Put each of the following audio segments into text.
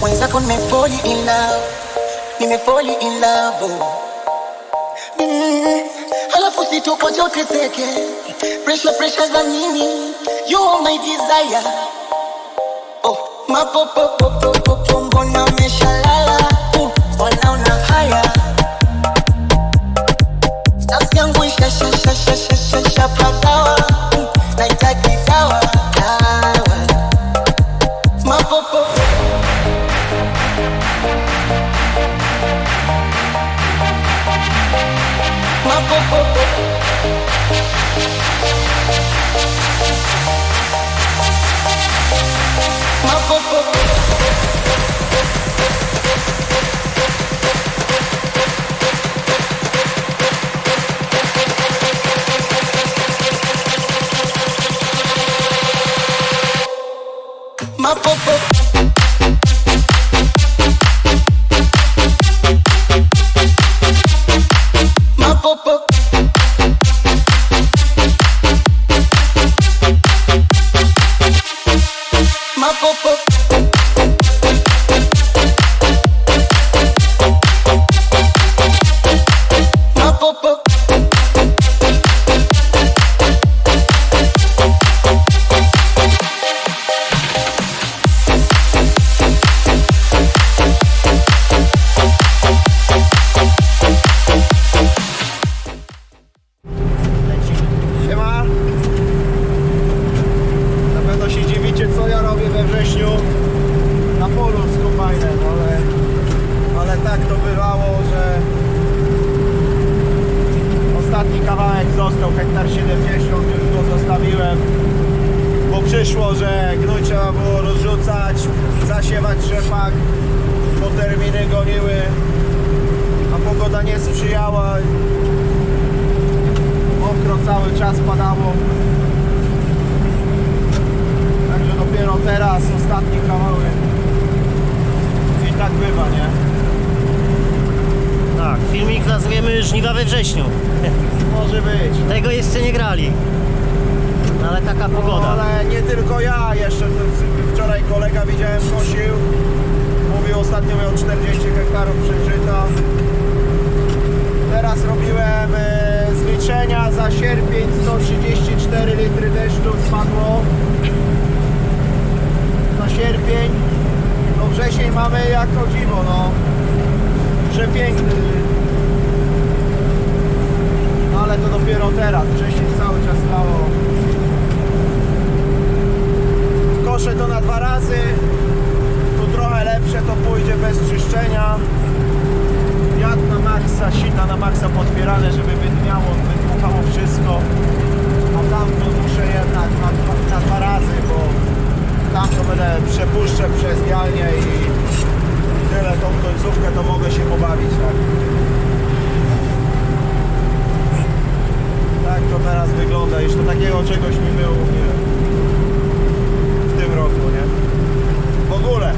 mwenzako nimefoli in love, nimefoli in love oh. mm. Halafu situko jote teke, pressure pressure za nini? You are my desire oh. Mapopopopopo mbona meshalala uh, Wanaona my popo. My popo. Bo przyszło, że gnój trzeba było rozrzucać, zasiewać rzepak, bo terminy goniły, a pogoda nie sprzyjała, mokro cały czas padało. Także dopiero teraz ostatni kawałek. I tak bywa, nie? Tak, filmik nazwiemy Żniwa we wrześniu. Może być. Tego jeszcze nie grali. No, Ale taka No, pogoda. ale nie tylko ja, jeszcze wczoraj kolega widziałem kosił. Mówił ostatnio miał 40 hektarów przeżyta. Teraz robiłem e, zliczenia za sierpień 134 litry deszczu spadło. Na sierpień. No wrzesień mamy jak o dziwo, no. Przepiękny. No ale to dopiero teraz. Wcześniej wygląda. Jeszcze takiego czegoś mi było nie, w tym roku, nie? W ogóle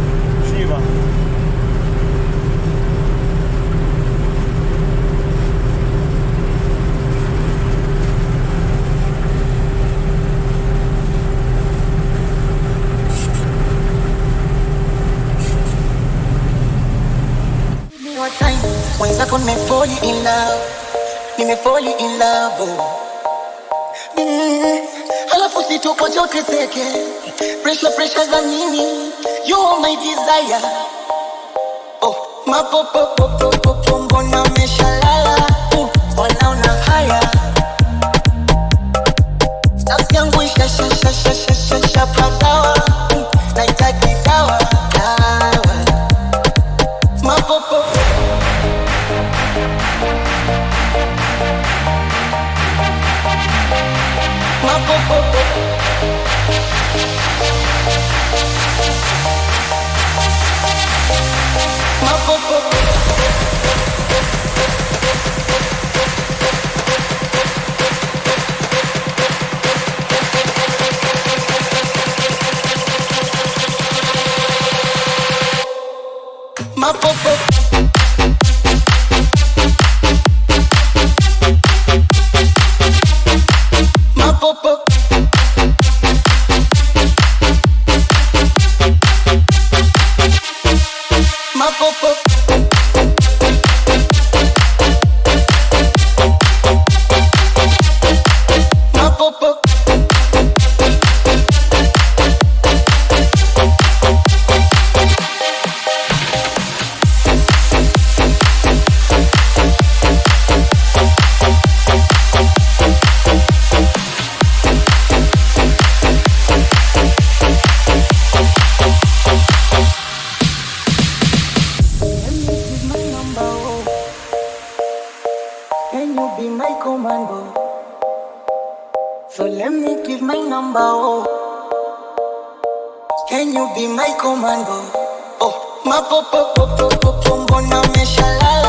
żniwa. Time, mwenzako nimefoli in love, nimefoli in love oh. Usitokoje uteseke, pressure pressure za nini? You are my desire. Oh, mapopopopopo mbona ameshalala uh, porra, porra, porra. Can you be my commando. So let me give my number, oh. Can you be my commando? Oh, ma pop pop pop pop pop, mbona meshalala.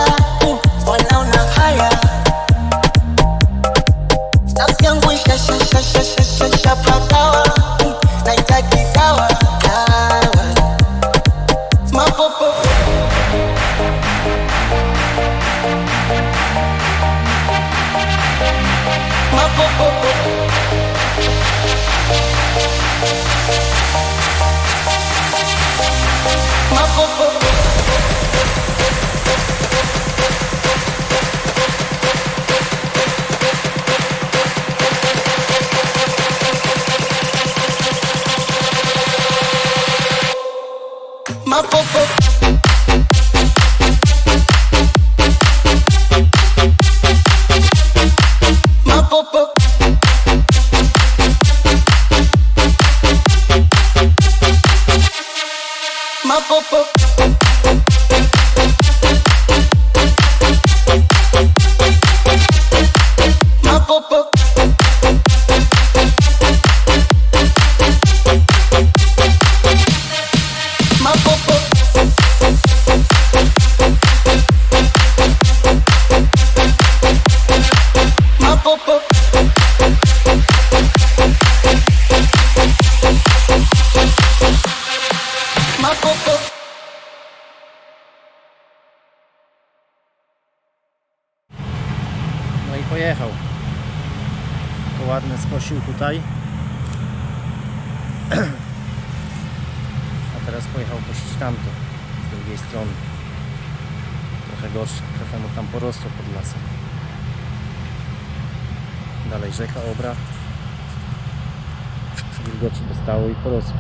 Pojechał. To ładny skosił tutaj. A teraz pojechał kosić tamto, z drugiej strony. Trochę gorsze, trochę mu tam porosło pod lasem. Dalej rzeka Obra. Wilgoci dostało i porosło.